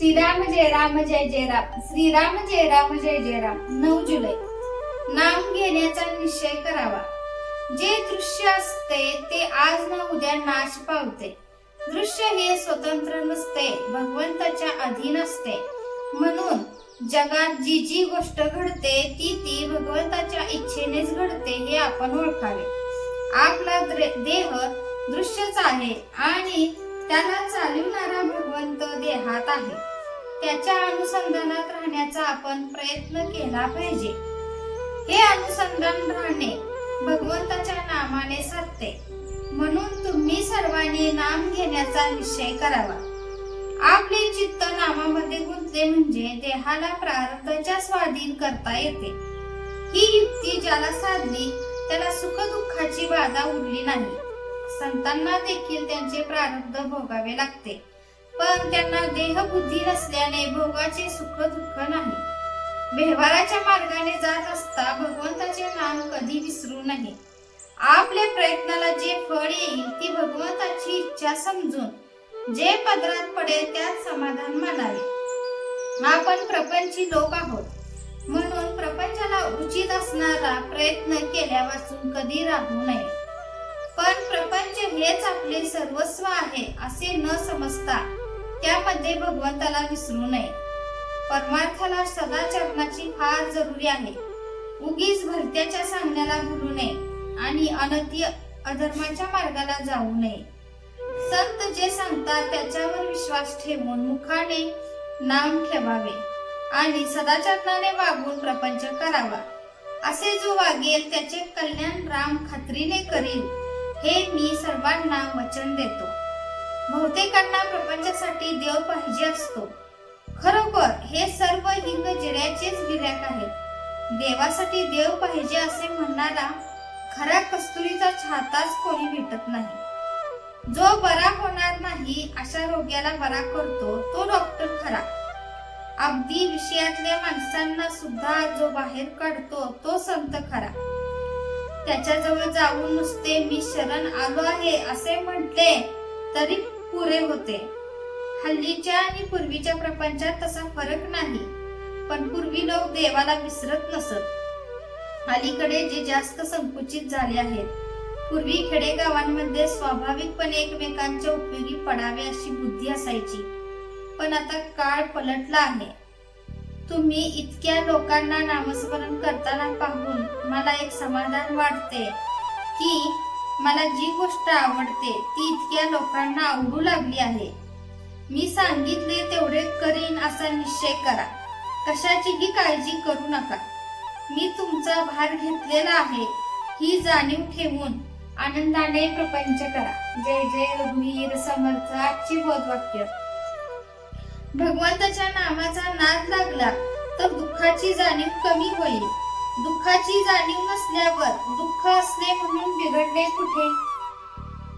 श्रीराम जय राम जय जय राम. श्रीराम जय राम जय जय राम. नऊ जुलै. नाम घेण्याचा निश्चय करावा. जे दृश्य असते ते आज ना उद्या नाश पावते. दृश्य हे स्वतंत्र नसते भगवंताच्या अधीन असते. म्हणून जगात जी जी गोष्ट घडते ती ती भगवंताच्या इच्छेनेच घडते हे आपण ओळखावे. आपला द्रे- देह दृश्यच आहे आणि त्याला चालविणारा भगवंत देहात आहे. त्याच्या अनुसंधानात राहण्याचा आपण प्रयत्न केला पाहिजे. हे अनुसंधान राहणे भगवंताच्या नामाने साधते म्हणून तुम्ही सर्वांनी नाम घेण्याचा निश्चय करावा. आपले चित्त नामामध्ये गुंतले म्हणजे देहाला प्रारब्धाच्या स्वाधीन करता येते. ही युक्ती ज्याला साधली त्याला सुख दुःखाची बाधा उरली नाही. संतांना देखील त्यांचे प्रारब्ध भोगावे लागते. पण त्यांना देह बुद्धी नसल्याने भोगाचे सुख दुःख नाही. व्यवहाराच्या मार्गाने जात असता भगवंताचे नाम कधी विसरू नये. आपल्या प्रयत्नाला जे फळ येईल ती भगवंताची इच्छा समजून जे पदरात पडेल त्यात समाधान मानावे. आपण प्रपंची लोक आहोत. म्हणून प्रपंचाला उचित असणारा प्रयत्न केल्यापासून कधी राहू नये. पण प्रपंच हेच आपले सर्वस्व आहे असे न समजता. त्यामध्ये भगवंताला विसरू नये. परमार्थाला सदाचरणाची फार जरुरी आहे. उगीच भरत्याच्या सांगण्याला भुलू नये आणि अनती अधर्माच्या मार्गाला जाऊ नये. संत जे सांगतात त्याच्यावर विश्वास ठेवून मुखाने नाम ठेवावे आणि सदाचरणाने वागून प्रपंच करावा. असे जो वागेल त्याचे कल्याण राम खात्रीने करील. हे मी सर्वांना वचन देतो. बहुतेकांना प्रपंचासाठी देव पाहिजे असतो. खरोखर हे सर्व हिंग जिऱ्याचेच गिऱ्हाईक आहेत. देवासाठी देव पाहिजे असे म्हणणारा खरा कस्तुरीचा छाताच कोणी भेटत नाही. जो बरा होणार नाही अशा रोग्याला बरा करतो तो डॉक्टर खरा. अगदी विषयातल्या माणसांना सुद्धा जो बाहेर काढतो तो संत खरा. त्याच्याजवळ जाऊन नुसते मी शरण आलो आहे असे म्हटले तरी पुरे होते. हल्लीच्या आणि पूर्वीच्या प्रपंचात तसा फरक नाही पण पूर्वी लोक देवाला विसरत नसत. अलीकडे जे जास्त संकुचित झाले आहेत पूर्वी खेडेगावांमध्ये स्वाभाविकपणे एकमेकांच्या उपयोगी पडावे अशी बुद्धी असायची. पण आता काळ पलटला आहे. तुम्ही इतक्या लोकांना नामस्मरण करताना पाहून मला एक समाधान वाटते की मला जी गोष्ट आवडते ती इतक्या लोकांना आवडू लागली आहे. मी सांगितले तेवढे करीन असा निश्चय करा. कशाचीही काळजी करू नका. मी तुमचा भार घेतलेला आहे ही जाणीव ठेवून आनंदाने प्रपंच करा. जय जय रघुवीर समर्थ आजची बोधवाक्य. भगवंताच्या नामाचा नाद लागला तर दुःखाची जाणीव कमी होईल. दुःखाची जाणीव नसल्यावर दुःख असले म्हणून बिघडले कुठे?